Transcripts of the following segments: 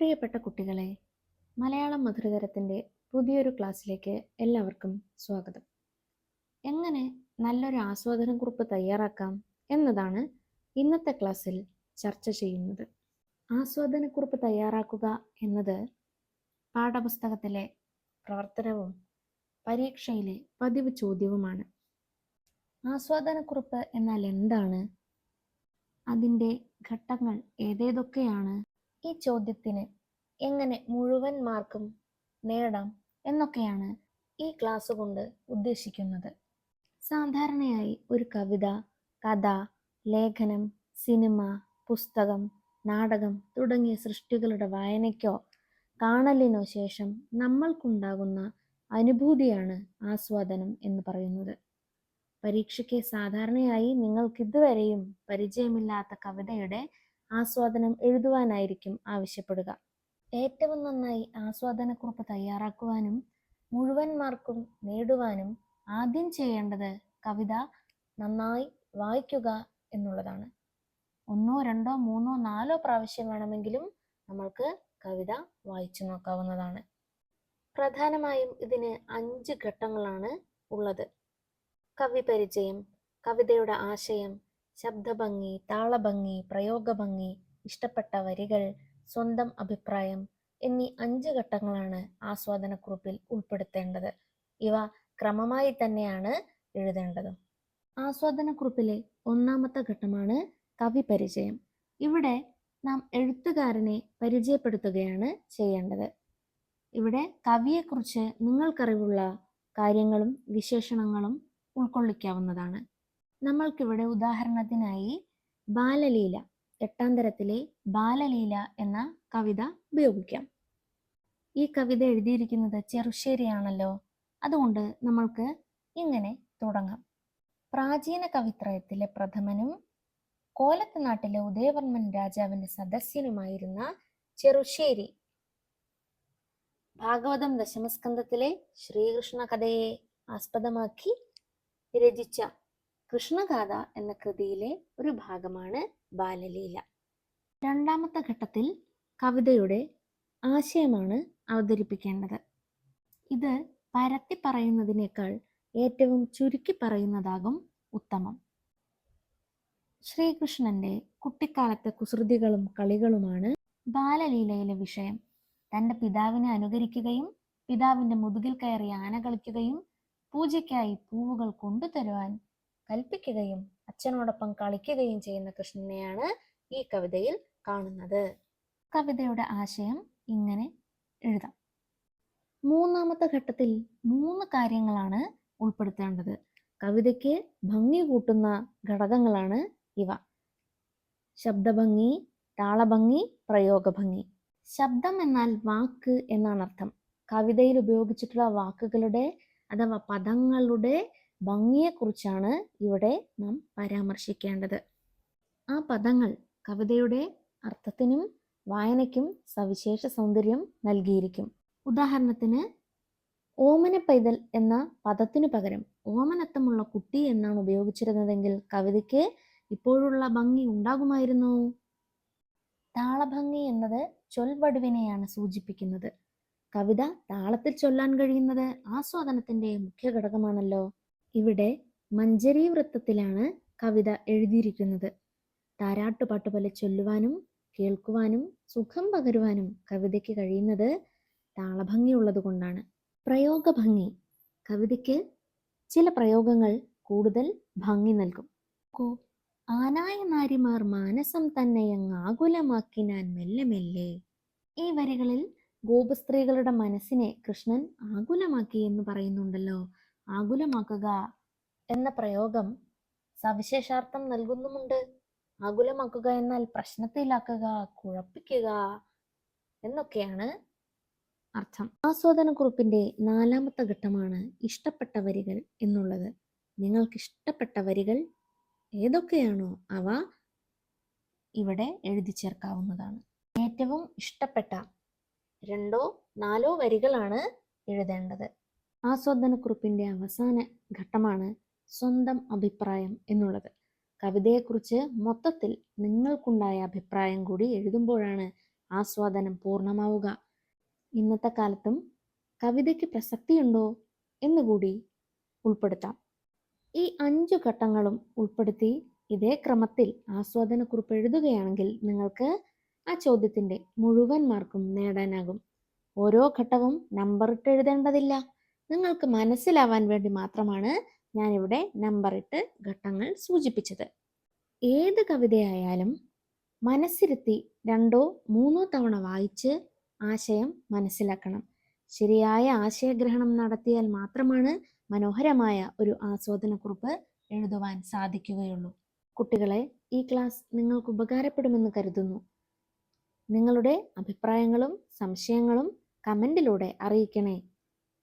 പ്രിയപ്പെട്ട കുട്ടികളെ മലയാളം മധുരതരത്തിന്റെ പുതിയൊരു ക്ലാസ്സിലേക്ക് എല്ലാവർക്കും സ്വാഗതം. എങ്ങനെ നല്ലൊരു ആസ്വാദന കുറിപ്പ് തയ്യാറാക്കാം എന്നതാണ് ഇന്നത്തെ ക്ലാസ്സിൽ ചർച്ച ചെയ്യുന്നത്. ആസ്വാദനക്കുറിപ്പ് തയ്യാറാക്കുക എന്നത് പാഠപുസ്തകത്തിലെ പ്രവർത്തനവും പരീക്ഷയിലെ പതിവ് ചോദ്യവുമാണ്. ആസ്വാദനക്കുറിപ്പ് എന്നാൽ എന്താണ്? അതിന്റെ ഘട്ടങ്ങൾ ഏതേതൊക്കെയാണ്? ഈ ചോദ്യത്തിന് എങ്ങനെ മുഴുവൻ മാർക്കും നേടാം എന്നൊക്കെയാണ് ഈ ക്ലാസ് കൊണ്ട് ഉദ്ദേശിക്കുന്നത്. സാധാരണയായി ഒരു കവിത കഥ ലേഖനം സിനിമ പുസ്തകം നാടകം തുടങ്ങിയ സൃഷ്ടികളുടെ വായനയ്ക്കോ കാണലിനോ ശേഷം നമ്മൾക്കുണ്ടാകുന്ന അനുഭൂതിയാണ് ആസ്വാദനം എന്ന് പറയുന്നത്. പരീക്ഷയ്ക്ക് സാധാരണയായി നിങ്ങൾക്കിതുവരെയും പരിചയമില്ലാത്ത കവിതയുടെ ആസ്വാദനം എഴുതുവാനായിരിക്കും ആവശ്യപ്പെടുക. ഏറ്റവും നന്നായി ആസ്വാദനക്കുറിപ്പ് തയ്യാറാക്കുവാനും മുഴുവൻ മാർക്കും നേടുവാനും ആദ്യം ചെയ്യേണ്ടത് കവിത നന്നായി വായിക്കുക എന്നുള്ളതാണ്. ഒന്നോ രണ്ടോ മൂന്നോ നാലോ പ്രാവശ്യം വേണമെങ്കിലും നമ്മൾക്ക് കവിത വായിച്ചു നോക്കാവുന്നതാണ്. പ്രധാനമായും ഇതിന് അഞ്ച് ഘട്ടങ്ങളാണ് ഉള്ളത്. കവി പരിചയം കവിതയുടെ ആശയം ശബ്ദഭംഗി താളഭംഗി പ്രയോഗഭംഗി ഇഷ്ടപ്പെട്ട വരികൾ സ്വന്തം അഭിപ്രായം എന്നീ അഞ്ച് ഘട്ടങ്ങളാണ് ആസ്വാദനക്കുറിപ്പിൽ ഉൾപ്പെടുത്തേണ്ടത്. ഇവ ക്രമമായി തന്നെയാണ് എഴുതേണ്ടത്. ആസ്വാദനക്കുറിപ്പിലെ ഒന്നാമത്തെ ഘട്ടമാണ് കവി പരിചയം ഇവിടെ നാം എഴുത്തുകാരനെ പരിചയപ്പെടുത്തുകയാണ് ചെയ്യേണ്ടത്. ഇവിടെ കവിയെക്കുറിച്ച് നിങ്ങൾക്കറിവുള്ള കാര്യങ്ങളും വിശേഷണങ്ങളും ഉൾക്കൊള്ളിക്കാവുന്നതാണ്. നമ്മൾക്കിവിടെ ഉദാഹരണത്തിനായി ബാലലീല എട്ടാം തരത്തിലെ ബാലലീല എന്ന കവിത ഉപയോഗിക്കാം. ഈ കവിത എഴുതിയിരിക്കുന്നത് ചെറുശ്ശേരിയാണല്ലോ. അതുകൊണ്ട് നമ്മൾക്ക് ഇങ്ങനെ തുടങ്ങാം. പ്രാചീന കവിത്രയത്തിലെ പ്രഥമനും കോലത്ത് നാട്ടിലെ ഉദയവർമ്മൻ രാജാവിന്റെ സദസ്യനുമായിരുന്ന ചെറുശ്ശേരി. ഭാഗവതം ദശമസ്കന്ധത്തിലെ ശ്രീകൃഷ്ണ കഥയെ ആസ്പദമാക്കി രചിച്ച കൃഷ്ണഗാഥ എന്ന കൃതിയിലെ ഒരു ഭാഗമാണ് ബാലലീല. രണ്ടാമത്തെ ഘട്ടത്തിൽ കവിതയുടെ ആശയമാണ് അവതരിപ്പിക്കേണ്ടത്. ഇത് പരത്തി പറയുന്നതിനേക്കാൾ ഏറ്റവും ചുരുക്കി പറയുന്നതാകും ഉത്തമം. ശ്രീകൃഷ്ണന്റെ കുട്ടിക്കാലത്തെ കുസൃതികളും കളികളുമാണ് ബാലലീലയിലെ വിഷയം. തന്റെ പിതാവിനെ അനുകരിക്കുകയും പിതാവിന്റെ മുതുകിൽ കയറി ആന കളിക്കുകയും പൂജയ്ക്കായി പൂവുകൾ കൊണ്ടുതരുവാൻ കൽപ്പിക്കുകയും അച്ഛനോടൊപ്പം കളിക്കുകയും ചെയ്യുന്ന കൃഷ്ണനെയാണ് ഈ കവിതയിൽ കാണുന്നത്. കവിതയുടെ ആശയം ഇങ്ങനെ എഴുതാം. മൂന്നാമത്തെ ഘട്ടത്തിൽ മൂന്ന് കാര്യങ്ങളാണ് ഉൾപ്പെടുത്തേണ്ടത്. കവിതയ്ക്ക് ഭംഗി കൂട്ടുന്ന ഘടകങ്ങളാണ് ഇവ. ശബ്ദഭംഗി താളഭംഗി പ്രയോഗഭംഗി. ശബ്ദം എന്നാൽ വാക്ക് എന്നാണ് അർത്ഥം. കവിതയിൽ ഉപയോഗിച്ചിട്ടുള്ള വാക്കുകളുടെ അഥവാ പദങ്ങളുടെ ഭംഗിയെക്കുറിച്ചാണ് ഇവിടെ നാം പരാമർശിക്കേണ്ടത്. ആ പദങ്ങൾ കവിതയുടെ അർത്ഥത്തിനും വായനയ്ക്കും സവിശേഷ സൗന്ദര്യം നൽകിയിരിക്കും. ഉദാഹരണത്തിന് ഓമന പൈതൽ എന്ന പദത്തിനു പകരം ഓമനത്തമുള്ള കുട്ടി എന്നാണ് ഉപയോഗിച്ചിരുന്നതെങ്കിൽ കവിതയ്ക്ക് ഇപ്പോഴുള്ള ഭംഗി ഉണ്ടാകുമായിരുന്നു. താളഭംഗി എന്നത് ചൊൽവടുവിനെയാണ് സൂചിപ്പിക്കുന്നത്. കവിത താളത്തിൽ ചൊല്ലാൻ കഴിയുന്നത് ആസ്വാദനത്തിന്റെ മുഖ്യ ഘടകമാണല്ലോ ഇവിടെ മഞ്ചരി വൃത്തത്തിലാണ് കവിത എഴുതിയിരിക്കുന്നത്. താരാട്ടുപാട്ട് പോലെ ചൊല്ലുവാനും കേൾക്കുവാനും സുഖം പകരുവാനും കവിതയ്ക്ക് കഴിയുന്നത് താളഭംഗിയുള്ളത് കൊണ്ടാണ് പ്രയോഗഭംഗി. കവിതയ്ക്ക് ചില പ്രയോഗങ്ങൾ കൂടുതൽ ഭംഗി നൽകും. കോ ആനായ നാരിമാർ മാനസം തന്നെയങ്ങ് ആകുലമാക്കിനാൻ മെല്ലെ മെല്ലെ. ഈ വരികളിൽ ഗോപസ്ത്രീകളുടെ മനസ്സിനെ കൃഷ്ണൻ ആകുലമാക്കി എന്ന് പറയുന്നുണ്ടല്ലോ. ആകുലമാക്കുക എന്ന പ്രയോഗം സവിശേഷാർത്ഥം നൽകുന്നുമുണ്ട്. ആകുലമാക്കുക എന്നാൽ പ്രശ്നത്തിലാക്കുക കുഴപ്പിക്കുക എന്നൊക്കെയാണ് അർത്ഥം. ആസ്വാദനക്കുറിപ്പിന്റെ നാലാമത്തെ ഘട്ടമാണ് ഇഷ്ടപ്പെട്ട വരികൾ എന്നുള്ളത്. നിങ്ങൾക്ക് ഇഷ്ടപ്പെട്ട വരികൾ ഏതൊക്കെയാണോ അവ ഇവിടെ എഴുതി ചേർക്കാവുന്നതാണ്. ഏറ്റവും ഇഷ്ടപ്പെട്ട രണ്ടോ നാലോ വരികളാണ് എഴുതേണ്ടത്. ആസ്വാദനക്കുറിപ്പിന്റെ അവസാന ഘട്ടമാണ് സ്വന്തം അഭിപ്രായം എന്നുള്ളത്. കവിതയെക്കുറിച്ച് മൊത്തത്തിൽ നിങ്ങൾക്കുണ്ടായ അഭിപ്രായം കൂടി എഴുതുമ്പോഴാണ് ആസ്വാദനം പൂർണമാവുക. ഇന്നത്തെ കാലത്തും കവിതയ്ക്ക് പ്രസക്തിയുണ്ടോ എന്നുകൂടി ഉൾപ്പെടുത്താം. ഈ അഞ്ചു ഘട്ടങ്ങളും ഉൾപ്പെടുത്തി ഇതേ ക്രമത്തിൽ ആസ്വാദനക്കുറിപ്പ് എഴുതുകയാണെങ്കിൽ നിങ്ങൾക്ക് ആ ചോദ്യത്തിന്റെ മുഴുവൻ മാർക്കും നേടാനാകും. ഓരോ ഘട്ടവും നമ്പറിട്ട് എഴുതേണ്ടതില്ല. നിങ്ങൾക്ക് മനസ്സിലാവാൻ വേണ്ടി മാത്രമാണ് ഞാൻ ഞാനിവിടെ നമ്പറിട്ട് ഘട്ടങ്ങൾ സൂചിപ്പിച്ചത്. ഏത് കവിതയായാലും മനസ്സിരുത്തി രണ്ടോ മൂന്നോ തവണ വായിച്ച് ആശയം മനസ്സിലാക്കണം. ശരിയായ ആശയഗ്രഹണം നടത്തിയാൽ മാത്രമാണ് മനോഹരമായ ഒരു ആസ്വാദനക്കുറിപ്പ് എഴുതുവാൻ സാധിക്കുകയുള്ളൂ. കുട്ടികളെ ഈ ക്ലാസ് നിങ്ങൾക്ക് ഉപകാരപ്പെടുമെന്ന് കരുതുന്നു. നിങ്ങളുടെ അഭിപ്രായങ്ങളും സംശയങ്ങളും കമന്റിലൂടെ അറിയിക്കണേ.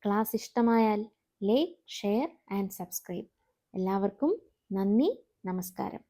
ക്ലാസ് ഇഷ്ടമായാൽ ലൈക്ക് ഷെയർ ആൻഡ് സബ്സ്ക്രൈബ്. എല്ലാവർക്കും നന്ദി നമസ്കാരം.